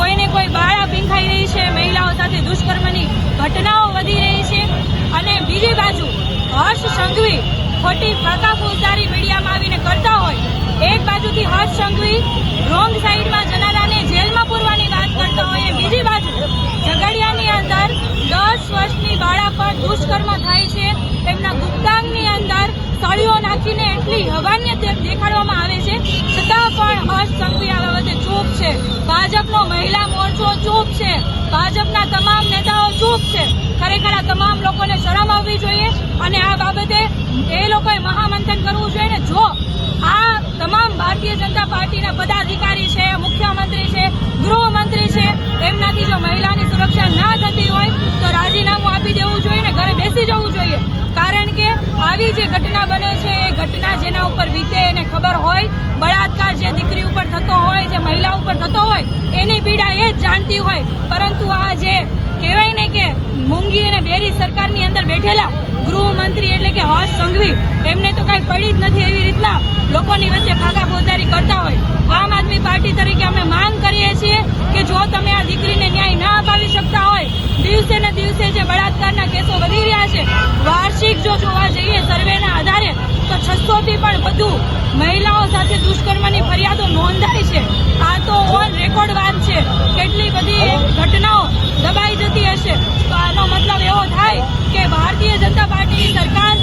કોઈ ને કોઈ બાળા પીંખાઈ રહી છે, મહિલાઓ સાથે દુષ્કર્મની ઘટનાઓ વધી રહી છે. અને બીજી બાજુ, હર્ષ સંઘવી ખોટી પ્રકા ફોજદારી મીડિયામાં આવીને કરતા હોય. એક બાજુથી હર્ષ સંઘવી રોંગ સાઈડમાં જનારાને જેલમાં પૂરવાની વાત કરતા હોય અને બીજી બાજુ, ઝઘડિયાની અંદર દસ વર્ષની બાળા પર દુષ્કર્મ થાય છે. તેમના ગુપ્તાંગની અંદર સળીઓ નાખીને એટલી હવાન્ય દેખાડવામાં આવે છે ભાજપનો મહિલા મોરચો ચૂપ છે. ભાજપના તમામ નેતાઓ ચૂપ છે. ખરેખર આ તમામ લોકોને શરમ આવવી જોઈએ અને આ બાબતે એ લોકોએ મહામંથન કરવું જોઈએ ને જો આ તમામ ભારતીય જનતા પાર્ટીના પદાધિકારી છે, મુખ્યમંત્રી છે, ગૃહમંત્રી છે, એમનાથી જો મહિલાની સુરક્ષા ના થતી હોય તો રાજીનામું આપી દેવું જોઈએ ને ઘરે બેસી જવું જોઈએ. કારણ કે આવી જે ઘટના બને છે, એ ઘટના જેના ઉપર વીતે એને ખબર હોય, બળાત્કાર જે દીકરી ઉપર થતો હોય, જે મહિલા ઉપર થતો જાણતી હોય. પરંતુ આ જે કહેવાય ને કે મૂંગી અને બેરી સરકારની અંદર બેઠેલા ગૃહમંત્રી એટલે કે હર્ષ સંઘવી એમને તો કાંઈ પડી જ નથી એવી રીતના લોકોની વચ્ચે ભાગા ફોજદારી કરતા હોય. આમ આદમી પાર્ટી તરીકે અમે માંગ કરીએ છીએ કે જો તમે આ દીકરીને ન્યાય ના અપાવી શકતા હોય, દિવસે ને દિવસે જે બળાત્કારના કેસો વધી રહ્યા છે, વાર્ષિક જો જોવા જઈએ સર્વેના આધારે, તો છસો થી પણ વધુ મહિલાઓ સાથે દુષ્કર્મની ફરિયાદો નોંધાઈ છે આ તો ઓન છે કેટલી બધી ઘટનાઓ દબાઈ જતી હશે. તો આનો મતલબ એવો થાય કે ભારતીય જનતા પાર્ટીની સરકાર